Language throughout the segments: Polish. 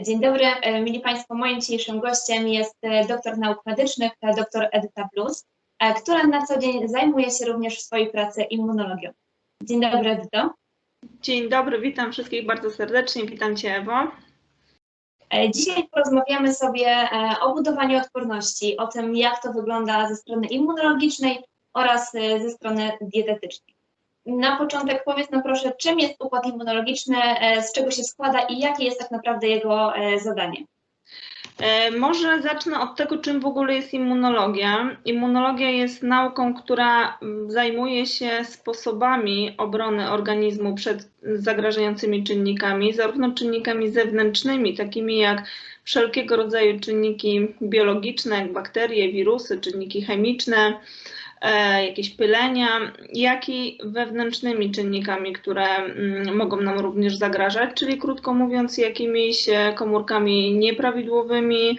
Dzień dobry, e, mili Państwo. Moim dzisiejszym gościem jest e, doktor nauk medycznych, e, dr Edyta Plus, która na co dzień zajmuje się również w swojej pracy immunologią. Dzień dobry, Edyto. Dzień dobry, witam wszystkich bardzo serdecznie. Witam Cię, Ewo. Dzisiaj porozmawiamy sobie o budowaniu odporności, o tym, jak to wygląda ze strony immunologicznej oraz ze strony dietetycznej. Na początek powiedz nam proszę, czym jest układ immunologiczny, z czego się składa i jakie jest tak naprawdę jego zadanie? E, może zacznę od tego, czym w ogóle jest immunologia. Immunologia jest nauką, która zajmuje się sposobami obrony organizmu przed zagrażającymi czynnikami, zarówno czynnikami zewnętrznymi, takimi jak wszelkiego rodzaju czynniki biologiczne, jak bakterie, wirusy, czynniki chemiczne, E, jakieś pylenia, jak i wewnętrznymi czynnikami, które mm, mogą nam również zagrażać, czyli krótko mówiąc, jakimiś e, komórkami nieprawidłowymi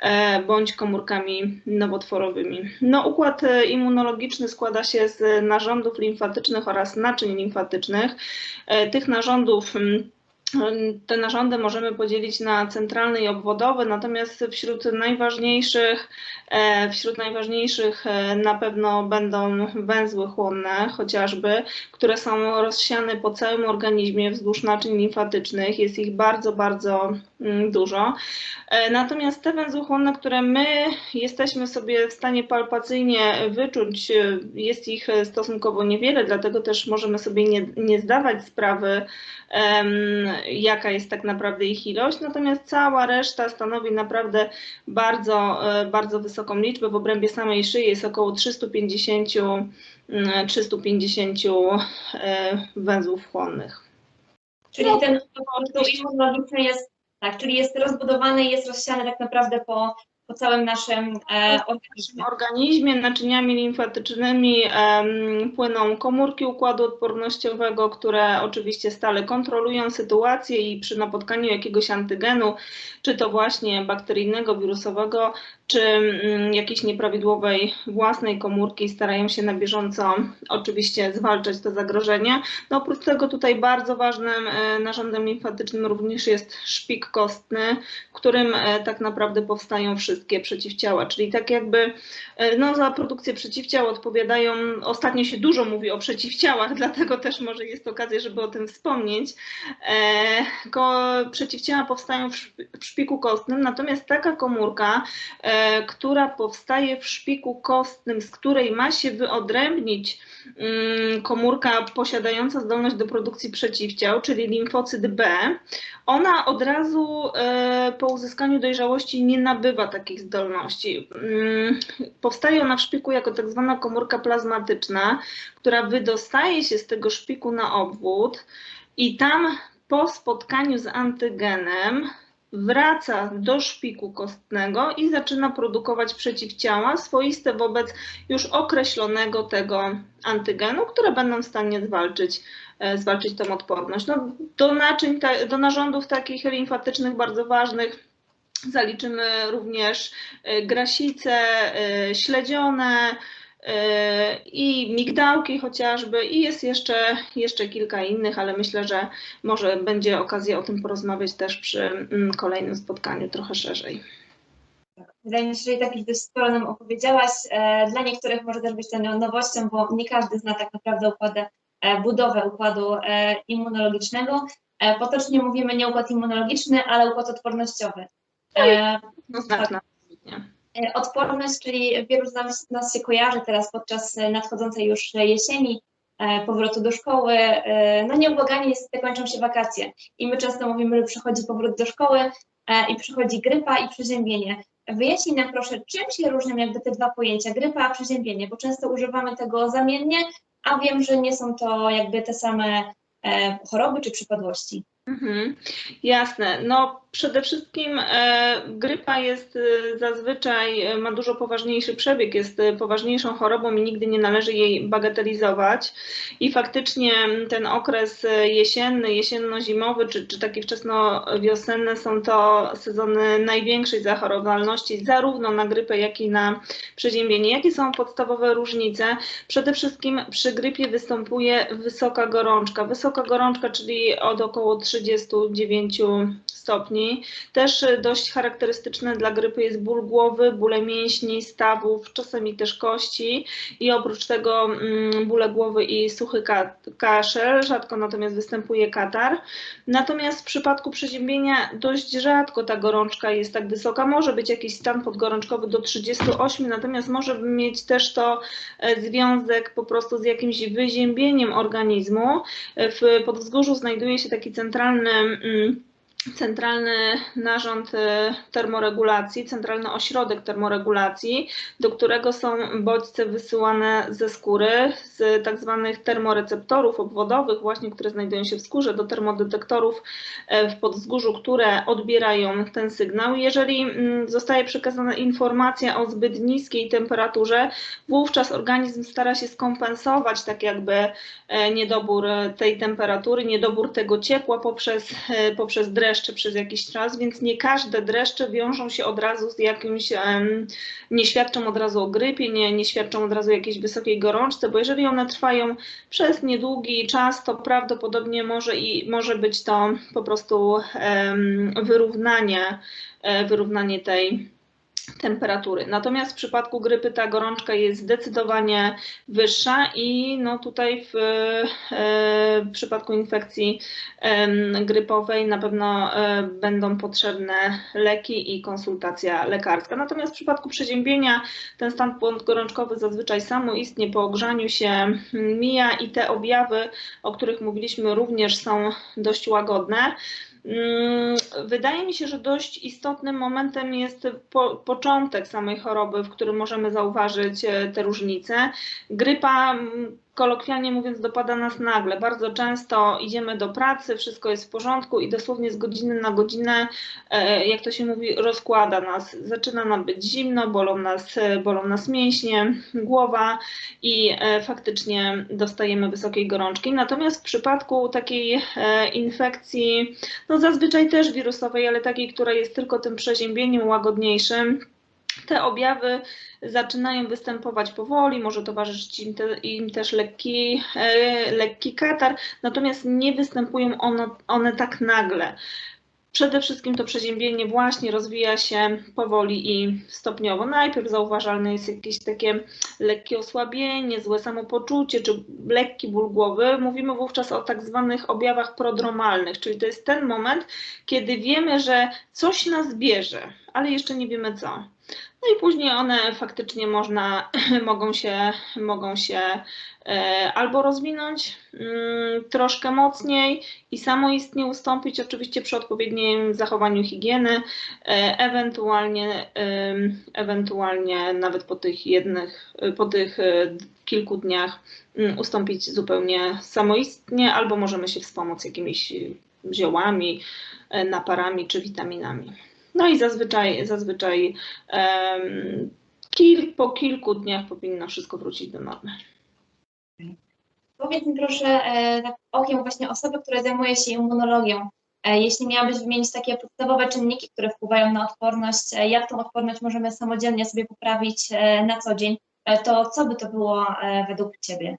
e, bądź komórkami nowotworowymi. No, układ immunologiczny składa się z narządów limfatycznych oraz naczyń limfatycznych. Tych narządów mm, te narządy możemy podzielić na centralne i obwodowe, natomiast wśród najważniejszych, e, wśród najważniejszych e, na pewno będą węzły chłonne chociażby, które są rozsiane po całym organizmie wzdłuż naczyń limfatycznych. Jest ich bardzo, bardzo mm, dużo. E, natomiast te węzły chłonne, które my jesteśmy sobie w stanie palpacyjnie wyczuć, jest ich stosunkowo niewiele, dlatego też możemy sobie nie, nie zdawać sprawy, jaka jest tak naprawdę ich ilość, natomiast cała reszta stanowi naprawdę bardzo, e, bardzo wysoką liczbę. W obrębie samej szyi jest około 350, 350 mm, e, węzłów chłonnych. Czyli no, ten immunologiczny jest, tak, czyli jest rozbudowany i jest rozsiany tak naprawdę po po całym naszym e, organizmie. organizmie. Naczyniami limfatycznymi płyną komórki układu odpornościowego, które oczywiście stale kontrolują sytuację i przy napotkaniu jakiegoś antygenu, czy to właśnie bakteryjnego, wirusowego, czy mm, jakiejś nieprawidłowej własnej komórki starają się na bieżąco oczywiście zwalczać to zagrożenie. No oprócz tego tutaj bardzo ważnym e, narządem limfatycznym również jest szpik kostny, w którym e, tak naprawdę powstają wszystkie przeciwciała, czyli tak jakby e, no, za produkcję przeciwciał odpowiadają, ostatnio się dużo mówi o przeciwciałach, dlatego też może jest okazja, żeby o tym wspomnieć. Przeciwciała powstają w szpiku kostnym, natomiast taka komórka E, która powstaje w szpiku kostnym, z której ma się wyodrębnić mm, komórka posiadająca zdolność do produkcji przeciwciał, czyli limfocyt B, ona od razu e, po uzyskaniu dojrzałości nie nabywa takich zdolności. Mm, powstaje ona w szpiku jako tak zwana komórka plazmatyczna, która wydostaje się z tego szpiku na obwód i tam po spotkaniu z antygenem wraca do szpiku kostnego i zaczyna produkować przeciwciała swoiste wobec już określonego tego antygenu, które będą w stanie zwalczyć, e, zwalczyć tą odporność. No, do naczyń, do narządów takich limfatycznych bardzo ważnych zaliczymy również e, grasice, e, śledzione, i migdałki chociażby i jest jeszcze, jeszcze kilka innych, ale myślę, że może będzie okazja o tym porozmawiać też przy mm, kolejnym spotkaniu trochę szerzej. Wydaje mi się, że i tak już sporo nam opowiedziałaś. E, dla niektórych może też być to nowością, bo nie każdy zna tak naprawdę układę, e, budowę układu e, immunologicznego. Potocznie mówimy nie układ immunologiczny, ale układ odpornościowy. No, tak. E, odporność, czyli wielu z nas, nas się kojarzy teraz podczas nadchodzącej już jesieni, e, powrotu do szkoły. E, no nieubłaganie niestety kończą się wakacje i my często mówimy, że przychodzi powrót do szkoły i przychodzi grypa i przeziębienie. Wyjaśnij nam proszę, czym się różnią jakby te dwa pojęcia, grypa a przeziębienie, bo często używamy tego zamiennie, a wiem, że nie są to jakby te same choroby czy przypadłości. Mhm, jasne. No przede wszystkim e, grypa jest e, zazwyczaj, e, ma dużo poważniejszy przebieg, jest poważniejszą chorobą i nigdy nie należy jej bagatelizować. I faktycznie ten okres jesienny, jesienno-zimowy czy, czy taki wczesno-wiosenne są to sezony największej zachorowalności zarówno na grypę, jak i na przeziębienie. Jakie są podstawowe różnice? Przede wszystkim przy grypie występuje wysoka gorączka. Wysoka gorączka, czyli od około 39 stopni. Też y, dość charakterystyczne dla grypy jest ból głowy, bóle mięśni, stawów, czasami też kości i oprócz tego mm, bóle głowy i suchy ka- kaszel, rzadko natomiast występuje katar. Natomiast w przypadku przeziębienia dość rzadko ta gorączka jest tak wysoka. Może być jakiś stan podgorączkowy do 38, natomiast może mieć też to e, związek po prostu z jakimś wyziębieniem organizmu. E, W Podwzgórzu znajduje się taki centralny mm, centralny narząd e, termoregulacji, centralny ośrodek termoregulacji, do którego są bodźce wysyłane ze skóry, z tak zwanych termoreceptorów obwodowych, właśnie, które znajdują się w skórze, do termodetektorów e, w podwzgórzu, które odbierają ten sygnał. Jeżeli mm, zostaje przekazana informacja o zbyt niskiej temperaturze, wówczas organizm stara się skompensować tak jakby e, niedobór tej temperatury, niedobór tego ciepła poprzez, e, poprzez dreszcze przez jakiś czas, więc nie każde dreszcze wiążą się od razu z jakimś, em, nie świadczą od razu o grypie, nie, nie świadczą od razu jakiejś wysokiej gorączce, bo jeżeli one trwają przez niedługi czas, to prawdopodobnie może i może być to po prostu em, wyrównanie, e, wyrównanie tej temperatury. Natomiast w przypadku grypy ta gorączka jest zdecydowanie wyższa i no tutaj w, e, w przypadku infekcji grypowej na pewno e, będą potrzebne leki i konsultacja lekarska. Natomiast w przypadku przeziębienia ten stan podgorączkowy zazwyczaj samoistnie po ogrzaniu się mija i te objawy, o których mówiliśmy, również są dość łagodne. Mm, Wydaje mi się, że dość istotnym momentem jest po, początek samej choroby, w którym możemy zauważyć e, te różnice. Grypa, mm, kolokwialnie mówiąc, dopada nas nagle. Bardzo często idziemy do pracy, wszystko jest w porządku i dosłownie z godziny na godzinę, e, jak to się mówi, rozkłada nas. Zaczyna nam być zimno, bolą nas, e, bolą nas mięśnie, głowa i e, faktycznie dostajemy wysokiej gorączki. Natomiast w przypadku takiej infekcji, no zazwyczaj też wirusowej, ale takiej, która jest tylko tym przeziębieniem łagodniejszym, te objawy zaczynają występować powoli, może towarzyszyć im, te, im też lekki, e, lekki katar, natomiast nie występują ono, one tak nagle. Przede wszystkim to przeziębienie właśnie rozwija się powoli i stopniowo. Najpierw zauważalne jest jakieś takie lekkie osłabienie, złe samopoczucie czy lekki ból głowy. Mówimy wówczas o tak zwanych objawach prodromalnych, czyli to jest ten moment, kiedy wiemy, że coś nas bierze, ale jeszcze nie wiemy co. No i później one faktycznie można, mogą się, mogą się e, albo rozwinąć mm, troszkę mocniej i samoistnie ustąpić, oczywiście przy odpowiednim zachowaniu higieny, e, ewentualnie, ewentualnie nawet po tych jednych, po tych e, kilku dniach mm, ustąpić zupełnie samoistnie, albo możemy się wspomóc jakimiś ziołami, e, naparami czy witaminami. No i zazwyczaj, zazwyczaj em, kil, po kilku dniach powinno wszystko wrócić do normy. Powiedz mi proszę e, tak okiem właśnie osoby, która zajmuje się immunologią. E, Jeśli miałabyś wymienić takie podstawowe czynniki, które wpływają na odporność, e, jak tą odporność możemy samodzielnie sobie poprawić na co dzień, to co by to było według Ciebie?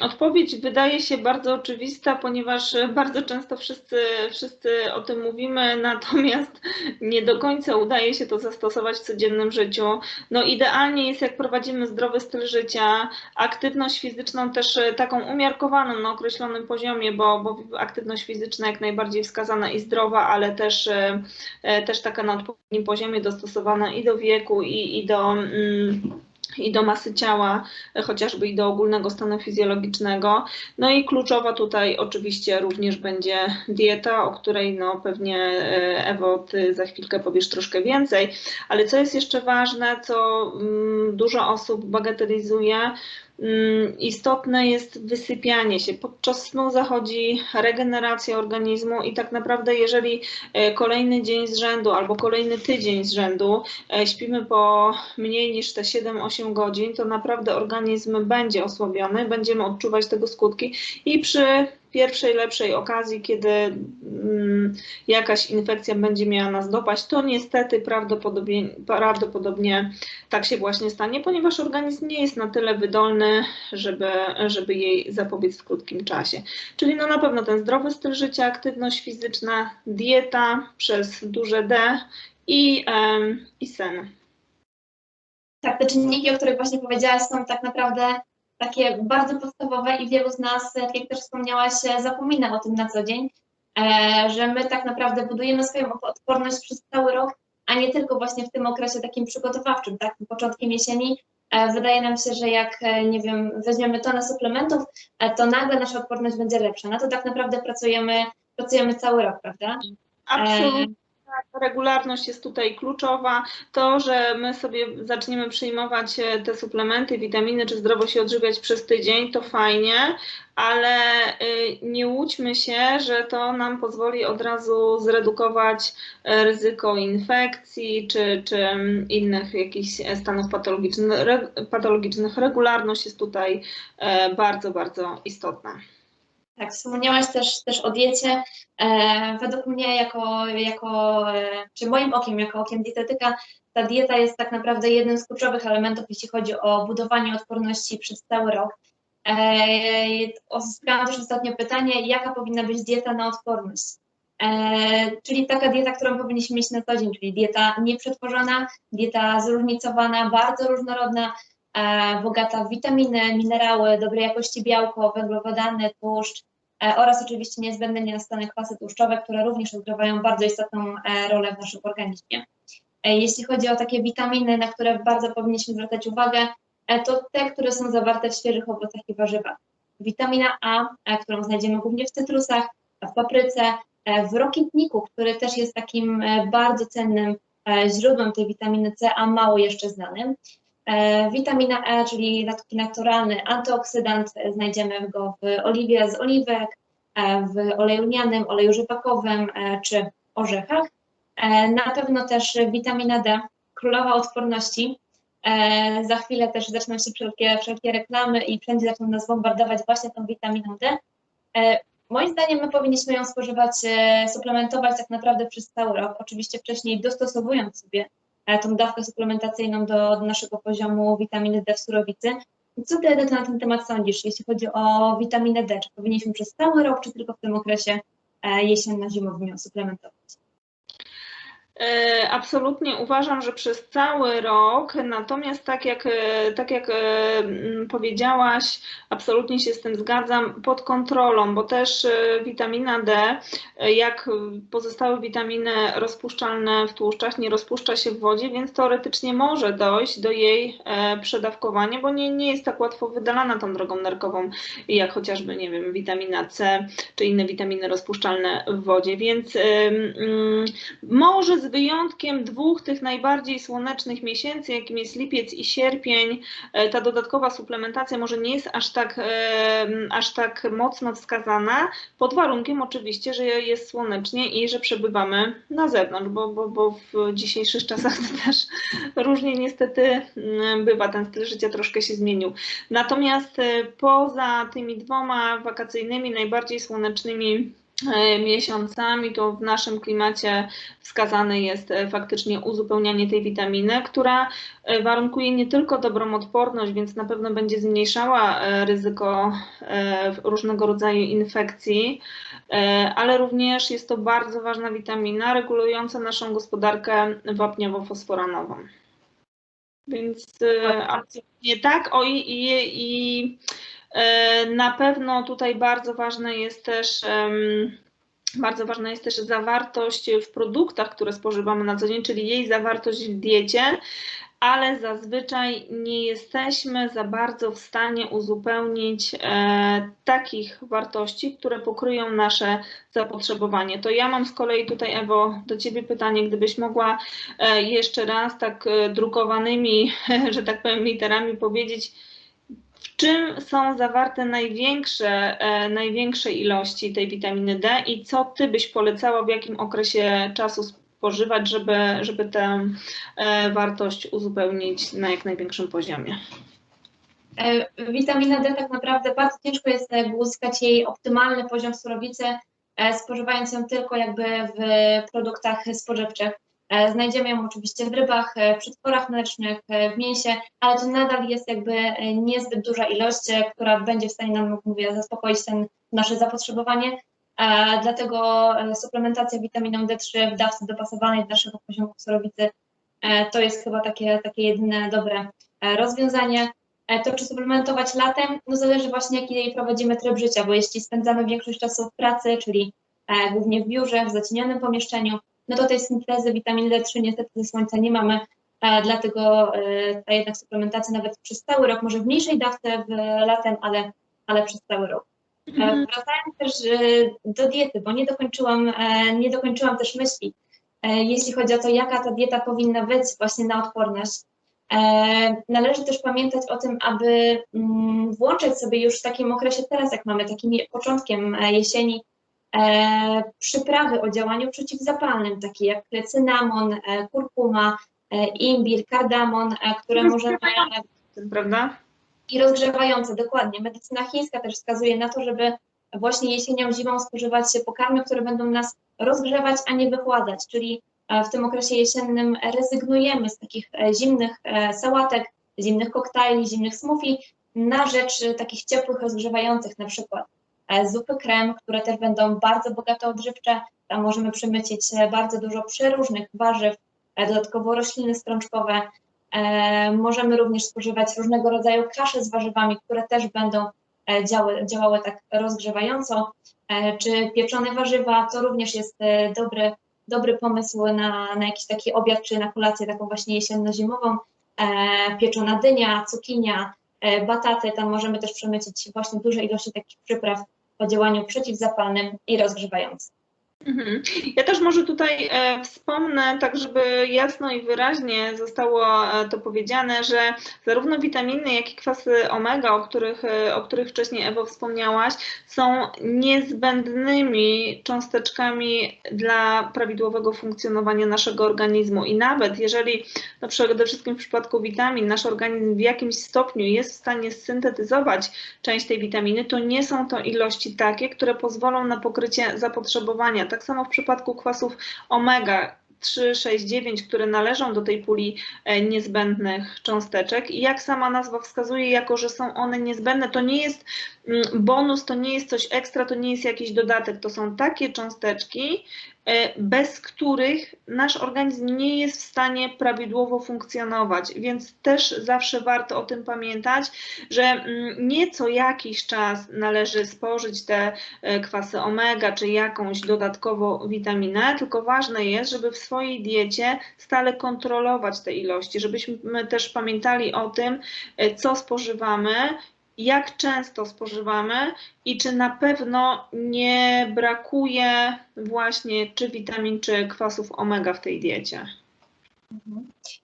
Odpowiedź wydaje się bardzo oczywista, ponieważ bardzo często wszyscy, wszyscy o tym mówimy, natomiast nie do końca udaje się to zastosować w codziennym życiu. No idealnie jest, jak prowadzimy zdrowy styl życia, aktywność fizyczną też e, taką umiarkowaną na określonym poziomie, bo, bo aktywność fizyczna jak najbardziej wskazana i zdrowa, ale też, e, e, też taka na odpowiednim poziomie dostosowana i do wieku, i, i do. Mm, i do masy ciała, e, chociażby i do ogólnego stanu fizjologicznego. No i kluczowa tutaj oczywiście również będzie dieta, o której no pewnie e, Ewo, ty za chwilkę powiesz troszkę więcej, ale co jest jeszcze ważne, co mm, dużo osób bagatelizuje, Istotne jest wysypianie się. Podczas snu zachodzi regeneracja organizmu i tak naprawdę, jeżeli e, kolejny dzień z rzędu albo kolejny tydzień z rzędu e, śpimy po mniej niż te 7-8 godzin, to naprawdę organizm będzie osłabiony, będziemy odczuwać tego skutki i przy pierwszej lepszej okazji, kiedy mm, jakaś infekcja będzie miała nas dopaść, to niestety prawdopodobnie, prawdopodobnie tak się właśnie stanie, ponieważ organizm nie jest na tyle wydolny, żeby, żeby jej zapobiec w krótkim czasie. Czyli no na pewno ten zdrowy styl życia, aktywność fizyczna, dieta przez duże D i, i sen. Tak, te czynniki, o których właśnie powiedziałaś, są tak naprawdę takie bardzo podstawowe i wielu z nas, tak jak też wspomniałaś, zapomina o tym na co dzień, e, że my tak naprawdę budujemy swoją odporność przez cały rok, a nie tylko właśnie w tym okresie takim przygotowawczym, tak, początkiem jesieni. E, Wydaje nam się, że jak, e, nie wiem, weźmiemy tonę suplementów, to nagle nasza odporność będzie lepsza. Na to tak naprawdę pracujemy, pracujemy cały rok, prawda? Absolutnie. Regularność jest tutaj kluczowa. To, że my sobie zaczniemy przyjmować e, te suplementy, witaminy, czy zdrowo się odżywiać przez tydzień, to fajnie, ale y, nie łudźmy się, że to nam pozwoli od razu zredukować e, ryzyko infekcji czy, czy innych jakichś stanów patologicznych. Re, patologicznych. Regularność jest tutaj e, bardzo, bardzo istotna. Tak, wspomniałaś też, też o diecie. E, według mnie, jako, jako, e, czy moim okiem, jako okiem dietetyka, ta dieta jest tak naprawdę jednym z kluczowych elementów, jeśli chodzi o budowanie odporności przez cały rok. E, też ostatnio pytanie, jaka powinna być dieta na odporność? E, czyli taka dieta, którą powinniśmy mieć na co dzień, czyli dieta nieprzetworzona, dieta zróżnicowana, bardzo różnorodna, e, bogata w witaminy, minerały, dobrej jakości białko, węglowodany, tłuszcz oraz oczywiście niezbędne niejastane kwasy tłuszczowe, które również odgrywają bardzo istotną e, rolę w naszym organizmie. E, Jeśli chodzi o takie witaminy, na które bardzo powinniśmy zwracać uwagę, e, to te, które są zawarte w świeżych owocach i warzywach. Witamina A, e, którą znajdziemy głównie w cytrusach, w papryce, e, w rokitniku, który też jest takim e, bardzo cennym e, źródłem tej witaminy C, a mało jeszcze znanym. E, Witamina E, czyli taki naturalny antyoksydant, e, znajdziemy go w oliwie z oliwek, e, w oleju lnianym, oleju rzepakowym czy orzechach. Na pewno też witamina D, królowa odporności. Za chwilę też zaczną się wszelkie, wszelkie reklamy i wszędzie zaczną nas bombardować właśnie tą witaminą D. Moim zdaniem my powinniśmy ją spożywać, suplementować tak naprawdę przez cały rok, oczywiście wcześniej dostosowując sobie tą dawkę suplementacyjną do, naszego poziomu witaminy D w surowicy. Co ty, Edyta, na ten temat sądzisz, jeśli chodzi o witaminę D? Czy powinniśmy przez cały rok, czy tylko w tym okresie e, jesienno-zimowym ją suplementować? E, Absolutnie uważam, że przez cały rok, natomiast tak jak, e, tak jak e, powiedziałaś, absolutnie się z tym zgadzam, pod kontrolą, bo też witamina D, jak pozostałe witaminy rozpuszczalne w tłuszczach, nie rozpuszcza się w wodzie, więc teoretycznie może dojść do jej przedawkowania, bo nie, nie jest tak łatwo wydalana tą drogą nerkową, jak chociażby, nie wiem, witamina C czy inne witaminy rozpuszczalne w wodzie, więc może z wyjątkiem dwóch tych najbardziej słonecznych miesięcy, jakim jest lipiec i sierpień, e, ta dodatkowa suplementacja może nie jest aż tak, e, aż tak mocno wskazana, pod warunkiem oczywiście, że jest słonecznie i że przebywamy na zewnątrz, bo, bo, bo w dzisiejszych czasach to też różnie niestety mm, bywa, ten styl życia troszkę się zmienił. Natomiast e, poza tymi dwoma wakacyjnymi, najbardziej słonecznymi miesiącami, to w naszym klimacie wskazane jest e, faktycznie uzupełnianie tej witaminy, która e, warunkuje nie tylko dobrą odporność, więc na pewno będzie zmniejszała e, ryzyko e, różnego rodzaju infekcji, e, ale również jest to bardzo ważna witamina regulująca naszą gospodarkę wapniowo-fosforanową. Więc e, absolutnie tak. O i, i, i e, na pewno tutaj bardzo ważne jest też bardzo ważna jest też zawartość w produktach, które spożywamy na co dzień, czyli jej zawartość w diecie, ale zazwyczaj nie jesteśmy za bardzo w stanie uzupełnić e, takich wartości, które pokryją nasze zapotrzebowanie. To ja mam z kolei tutaj, Ewo, do Ciebie pytanie, gdybyś mogła e, jeszcze raz tak e, drukowanymi, że tak powiem, literami powiedzieć, w czym są zawarte największe, e, największe ilości tej witaminy D i co Ty byś polecała, w jakim okresie czasu spożywać, żeby, żeby tę e, wartość uzupełnić na jak największym poziomie? E, Witamina D tak naprawdę bardzo ciężko jest uzyskać jej optymalny poziom surowicy, spożywając ją tylko jakby w produktach spożywczych. E, Znajdziemy ją oczywiście w rybach, e, w przetworach mlecznych, e, w mięsie, ale to nadal jest jakby niezbyt duża ilość, która będzie w stanie nam, jak mówię, zaspokoić ten nasze zapotrzebowanie. Dlatego suplementacja witaminą D3 w dawce dopasowanej do naszego poziomu surowicy to jest chyba takie, takie jedyne dobre rozwiązanie. To czy suplementować latem? No zależy właśnie jaki prowadzimy tryb życia, bo jeśli spędzamy większość czasu w pracy, czyli głównie w biurze, w zacienionym pomieszczeniu, no to tej syntezy witaminy D3 niestety ze słońca nie mamy, dlatego e, ta jednak suplementacja nawet przez cały rok, może w mniejszej dawce w latem, ale, ale przez cały rok. E, Mhm. Wracając też e, do diety, bo nie dokończyłam, nie dokończyłam też myśli, jeśli chodzi o to, jaka ta dieta powinna być właśnie na odporność. Należy też pamiętać o tym, aby mm, włączać sobie już w takim okresie teraz, jak mamy takim początkiem jesieni, e, przyprawy o działaniu przeciwzapalnym, takie jak cynamon, e, kurkuma, e, imbir, kardamon, e, które możemy Prawda? i rozgrzewające, dokładnie. Medycyna chińska też wskazuje na to, żeby właśnie jesienią, zimą spożywać pokarmy, które będą nas rozgrzewać, a nie wychładzać, czyli e, w tym okresie jesiennym rezygnujemy z takich e, zimnych sałatek, zimnych koktajli, zimnych smoothie na rzecz takich ciepłych, rozgrzewających, na przykład zupy krem, które też będą bardzo bogato odżywcze. Tam możemy przemycić e, bardzo dużo przeróżnych warzyw, e, dodatkowo rośliny strączkowe, E, Możemy również spożywać różnego rodzaju kasze z warzywami, które też będą e, działały, działały tak rozgrzewająco, E, czy pieczone warzywa, to również jest e, dobry, dobry pomysł na, na jakiś taki obiad, czy na kolację taką właśnie jesienno-zimową. E, Pieczona dynia, cukinia, e, bataty, tam możemy też przemycić właśnie duże ilości takich przypraw o działaniu przeciwzapalnym i rozgrzewającym. Mhm. Ja też może tutaj e, wspomnę, tak żeby jasno i wyraźnie zostało e, to powiedziane, że zarówno witaminy, jak i kwasy omega, o których, e, o których wcześniej Ewo wspomniałaś, są niezbędnymi cząsteczkami dla prawidłowego funkcjonowania naszego organizmu. I nawet jeżeli, no przede wszystkim w przypadku witamin, nasz organizm w jakimś stopniu jest w stanie syntetyzować część tej witaminy, to nie są to ilości takie, które pozwolą na pokrycie zapotrzebowania. Tak samo w przypadku kwasów omega 3, 6, 9, które należą do tej puli e, niezbędnych cząsteczek. I jak sama nazwa wskazuje, jako że są one niezbędne, to nie jest mm, bonus, to nie jest coś ekstra, to nie jest jakiś dodatek. To są takie cząsteczki, bez których nasz organizm nie jest w stanie prawidłowo funkcjonować. Więc też zawsze warto o tym pamiętać, że mm, nie co jakiś czas należy spożyć te e, kwasy omega czy jakąś dodatkowo witaminę, tylko ważne jest, żeby w swojej diecie stale kontrolować te ilości, żebyśmy też pamiętali o tym, e, co spożywamy, jak często spożywamy i czy na pewno nie brakuje właśnie czy witamin, czy kwasów omega w tej diecie.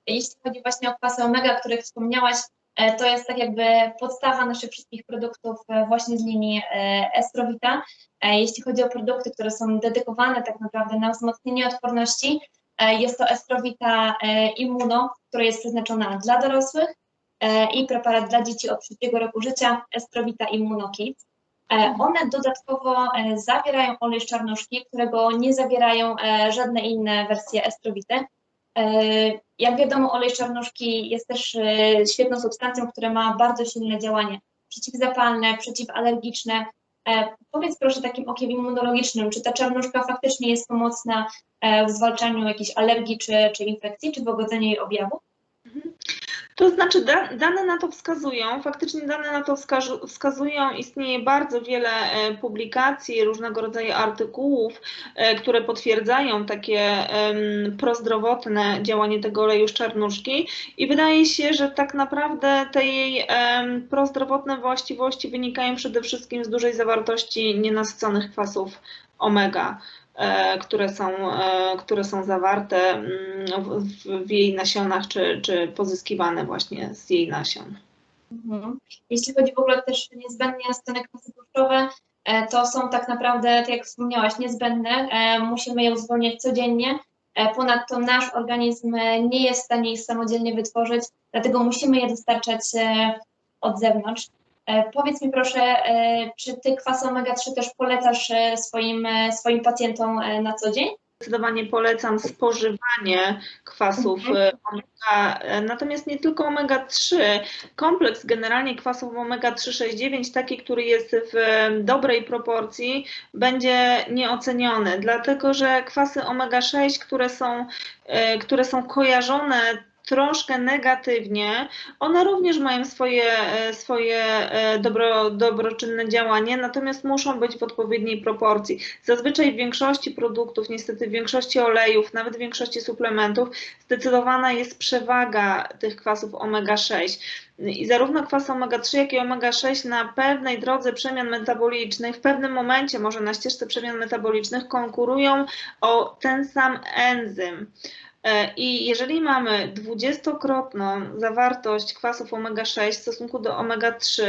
Jeśli chodzi właśnie o kwasy omega, o których wspomniałaś, e, to jest tak jakby podstawa naszych wszystkich produktów e, właśnie z linii e, Estrowita. Jeśli chodzi o produkty, które są dedykowane tak naprawdę na wzmocnienie odporności, jest to Estrowita Immuno, która jest przeznaczona dla dorosłych i preparat dla dzieci od trzeciego roku życia Estrowita Immuno Kids. E, One dodatkowo e, zawierają olej z czarnuszki, którego nie zawierają e, żadne inne wersje Estrowity. E, Jak wiadomo, olej czarnuszki jest też e, świetną substancją, która ma bardzo silne działanie przeciwzapalne, przeciwalergiczne. E, Powiedz proszę takim okiem immunologicznym, czy ta czarnuszka faktycznie jest pomocna e, w zwalczaniu jakichś alergii czy, czy infekcji, czy w łagodzeniu jej objawów? To znaczy, da, dane na to wskazują, faktycznie dane na to wskazują, istnieje bardzo wiele e, publikacji, różnego rodzaju artykułów, e, które potwierdzają takie prozdrowotne działanie tego oleju z czarnuszki i wydaje się, że tak naprawdę te jej em, prozdrowotne właściwości wynikają przede wszystkim z dużej zawartości nienasyconych kwasów omega które są, e, które są zawarte mm, w, jej nasionach, czy, czy pozyskiwane właśnie z jej nasion. Mhm. Jeśli chodzi w ogóle też niezbędnie nasycone kwasy tłuszczowe, e, to są tak naprawdę, tak jak wspomniałaś, niezbędne. E, Musimy je uzupełniać codziennie. E, Ponadto nasz organizm e, nie jest w stanie ich samodzielnie wytworzyć, dlatego musimy je dostarczać e, od zewnątrz. E, Powiedz mi proszę, e, czy ty kwas omega-3 też polecasz e, swoim, swoim pacjentom na co dzień? Zdecydowanie polecam spożywanie kwasów Mhm. omega, natomiast nie tylko omega-3. Kompleks generalnie kwasów omega-3, 6, 9, taki, który jest w dobrej proporcji, będzie nieoceniony, dlatego że kwasy omega-6, które są, które są kojarzone troszkę negatywnie, one również mają swoje, e, swoje e, dobro, dobroczynne działanie, natomiast muszą być w odpowiedniej proporcji. Zazwyczaj w większości produktów, niestety w większości olejów, nawet w większości suplementów, zdecydowana jest przewaga tych kwasów omega-6. I zarówno kwas omega-3, jak i omega-6 na pewnej drodze przemian metabolicznych, w pewnym momencie, może na ścieżce przemian metabolicznych, konkurują o ten sam enzym. E, I jeżeli mamy dwudziestokrotną zawartość kwasów omega-6 w stosunku do omega-3,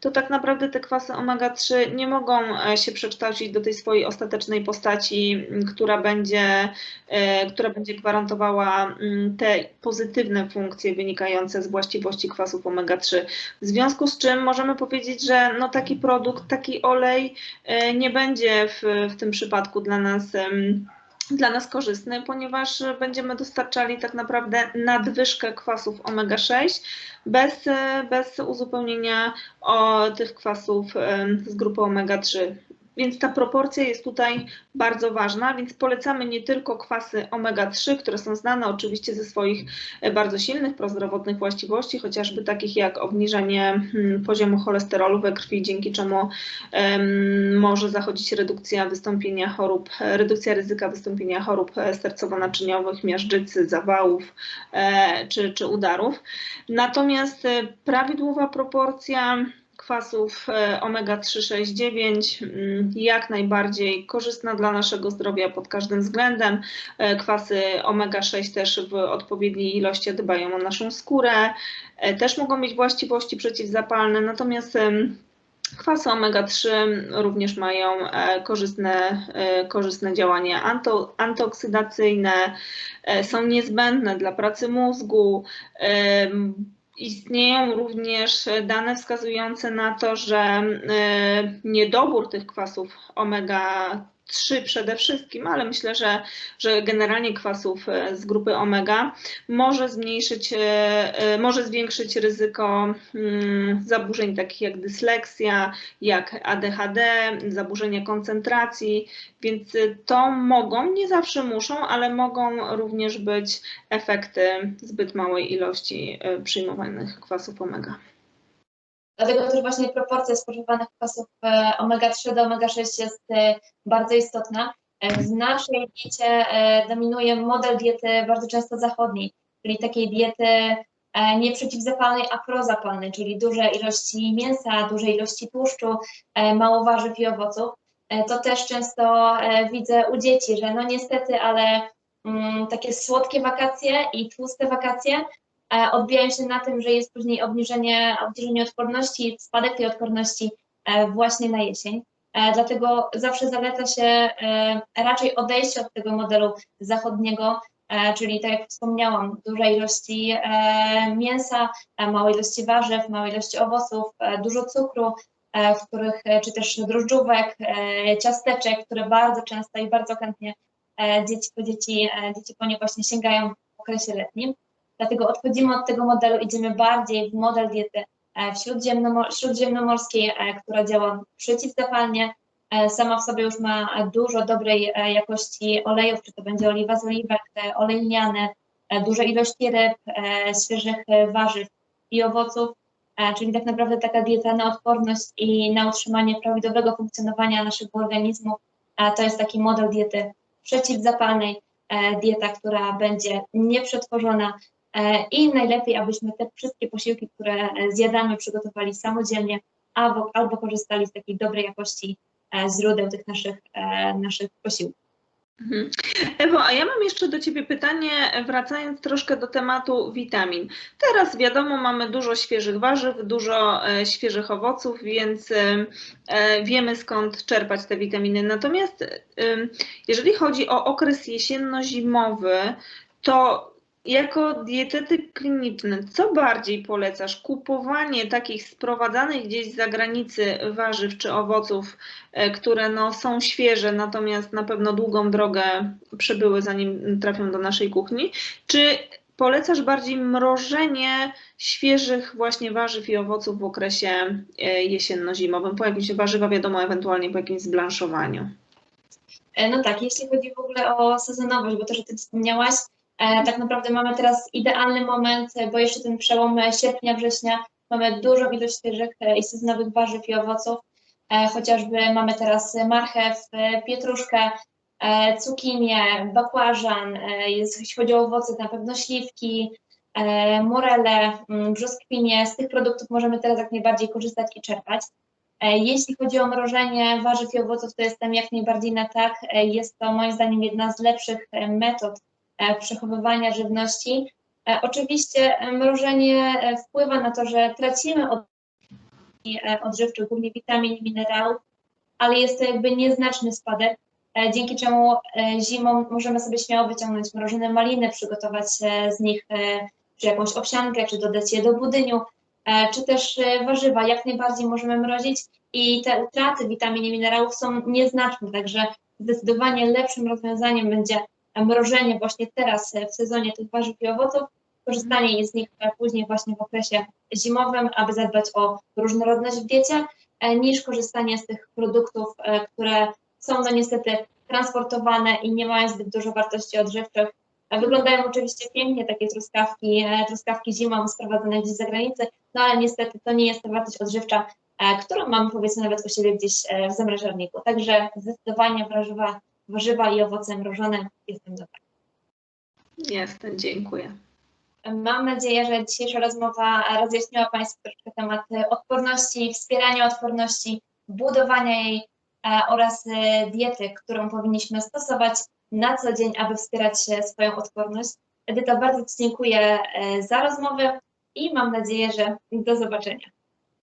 to tak naprawdę te kwasy omega-3 nie mogą e, się przekształcić do tej swojej ostatecznej postaci, która będzie, e, która będzie gwarantowała te pozytywne funkcje wynikające z właściwości kwasów omega-3. W związku z czym możemy powiedzieć, że no taki produkt, taki olej nie będzie w, w tym przypadku dla nas dla nas korzystny, ponieważ będziemy dostarczali tak naprawdę nadwyżkę kwasów omega-6 bez, bez uzupełnienia o tych kwasów z grupy omega-3. Więc ta proporcja jest tutaj bardzo ważna, więc polecamy nie tylko kwasy omega-3, które są znane oczywiście ze swoich e, bardzo silnych prozdrowotnych właściwości, chociażby takich jak obniżenie hmm, poziomu cholesterolu we krwi, dzięki czemu em, może zachodzić redukcja wystąpienia chorób, redukcja ryzyka wystąpienia chorób e, sercowo-naczyniowych, miażdżycy, zawałów e, czy, czy udarów. Natomiast e, prawidłowa proporcja kwasów e, omega-3, 6, 9 mm, jak najbardziej korzystna dla naszego zdrowia pod każdym względem. E, Kwasy omega-6 też w odpowiedniej ilości dbają o naszą skórę, e, też mogą mieć właściwości przeciwzapalne, natomiast Kwasy omega-3 również mają korzystne, korzystne działanie anto, antyoksydacyjne, są niezbędne dla pracy mózgu. Istnieją również dane wskazujące na to, że e, niedobór tych kwasów omega-3 przede wszystkim, ale myślę, że, że generalnie kwasów e, z grupy omega może zmniejszyć, e, e, może zwiększyć ryzyko mm, zaburzeń takich jak dysleksja, jak ADHD, zaburzenia koncentracji, więc to mogą, nie zawsze muszą, ale mogą również być efekty zbyt małej ilości przyjmowanych kwasów omega. Dlatego też właśnie proporcja spożywanych kwasów e, omega-3 do omega-6 jest e, bardzo istotna. E, W naszej diecie dominuje model diety bardzo często zachodniej, czyli takiej diety nie przeciwzapalnej, a prozapalnej, czyli duże ilości mięsa, duże ilości tłuszczu, mało warzyw i owoców. To też często widzę u dzieci, że no niestety, ale mm, takie słodkie wakacje i tłuste wakacje odbijają się na tym, że jest później obniżenie, obniżenie odporności, spadek tej odporności e, właśnie na jesień. E, Dlatego zawsze zaleca się e, raczej odejście od tego modelu zachodniego, e, czyli tak jak wspomniałam, dużej ilości e, mięsa, e, małej ilości warzyw, małej ilości owoców, e, dużo cukru, e, których, e, czy też drożdżówek, e, ciasteczek, które bardzo często i bardzo chętnie e, dzieci dzieci, e, dzieci po nie właśnie sięgają w okresie letnim. Dlatego odchodzimy od tego modelu, idziemy bardziej w model diety e, śródziemnomor- śródziemnomorskiej, e, która działa przeciwzapalnie. E, Sama w sobie już ma dużo dobrej jakości olejów, czy to będzie oliwa z oliwek, olej lniany, duże ilości ryb, świeżych warzyw i owoców, czyli tak naprawdę taka dieta na odporność i na utrzymanie prawidłowego funkcjonowania naszego organizmu. To jest taki model diety przeciwzapalnej, dieta, która będzie nieprzetworzona, I najlepiej, abyśmy te wszystkie posiłki, które e, zjadamy, przygotowali samodzielnie albo, albo korzystali z takiej dobrej jakości e, źródeł tych naszych, e, naszych posiłków. Mhm. Ewo, a ja mam jeszcze do Ciebie pytanie, wracając troszkę do tematu witamin. Teraz wiadomo, mamy dużo świeżych warzyw, dużo e, świeżych owoców, więc e, e, wiemy skąd czerpać te witaminy. Natomiast e, jeżeli chodzi o okres jesienno-zimowy, to Jako dietetyk kliniczny, co bardziej polecasz? Kupowanie takich sprowadzanych gdzieś z zagranicy warzyw czy owoców, e, które no, są świeże, natomiast na pewno długą drogę przebyły, zanim trafią do naszej kuchni? Czy polecasz bardziej mrożenie świeżych właśnie warzyw i owoców w okresie e, jesienno-zimowym, po jakimś warzywa, wiadomo, ewentualnie po jakimś zblanszowaniu? E, No tak, jeśli chodzi w ogóle o sezonowość, bo też o tym wspomniałaś, tak naprawdę mamy teraz idealny moment, e, bo jeszcze ten przełom e, sierpnia, września mamy dużą ilość świeżych e, i sezonowych warzyw i owoców. E, Chociażby mamy teraz marchew, e, pietruszkę, e, cukinię, bakłażan, e, jeśli chodzi o owoce, na pewno śliwki, e, morele, mm, brzoskwinie. Z tych produktów możemy teraz jak najbardziej korzystać i czerpać. E, Jeśli chodzi o mrożenie warzyw i owoców, to jestem jak najbardziej na tak. E, Jest to moim zdaniem jedna z lepszych e, metod e, przechowywania żywności. E, Oczywiście e, mrożenie e, wpływa na to, że tracimy od e, odżywczych, głównie witamin i minerałów, ale jest to jakby nieznaczny spadek, e, dzięki czemu e, zimą możemy sobie śmiało wyciągnąć mrożone maliny, przygotować e, z nich e, czy jakąś owsiankę, czy dodać je do budyniu, e, czy też e, warzywa jak najbardziej możemy mrozić i te utraty witamin i minerałów są nieznaczne, także zdecydowanie lepszym rozwiązaniem będzie mrożenie właśnie teraz e, w sezonie tych warzyw i owoców, korzystanie z nich później właśnie w okresie zimowym, aby zadbać o różnorodność w diecie, e, niż korzystanie z tych produktów, e, które są no niestety transportowane i nie mają zbyt dużo wartości odżywczych. Wyglądają oczywiście pięknie takie truskawki, truskawki zimą sprowadzone gdzieś z zagranicy, no ale niestety to nie jest ta wartość odżywcza, którą mamy powiedzmy nawet u siebie gdzieś w zamrażarniku. Także zdecydowanie warzywa, warzywa i owoce mrożone jestem tak. Jestem, dziękuję. Mam nadzieję, że dzisiejsza rozmowa rozjaśniła Państwu troszkę temat odporności, wspierania odporności, budowania jej e, oraz e, diety, którą powinniśmy stosować na co dzień, aby wspierać e, swoją odporność. Edyta, bardzo Ci dziękuję za rozmowę i mam nadzieję, że do zobaczenia.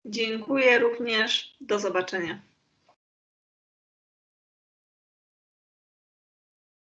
Dziękuję również. Do zobaczenia.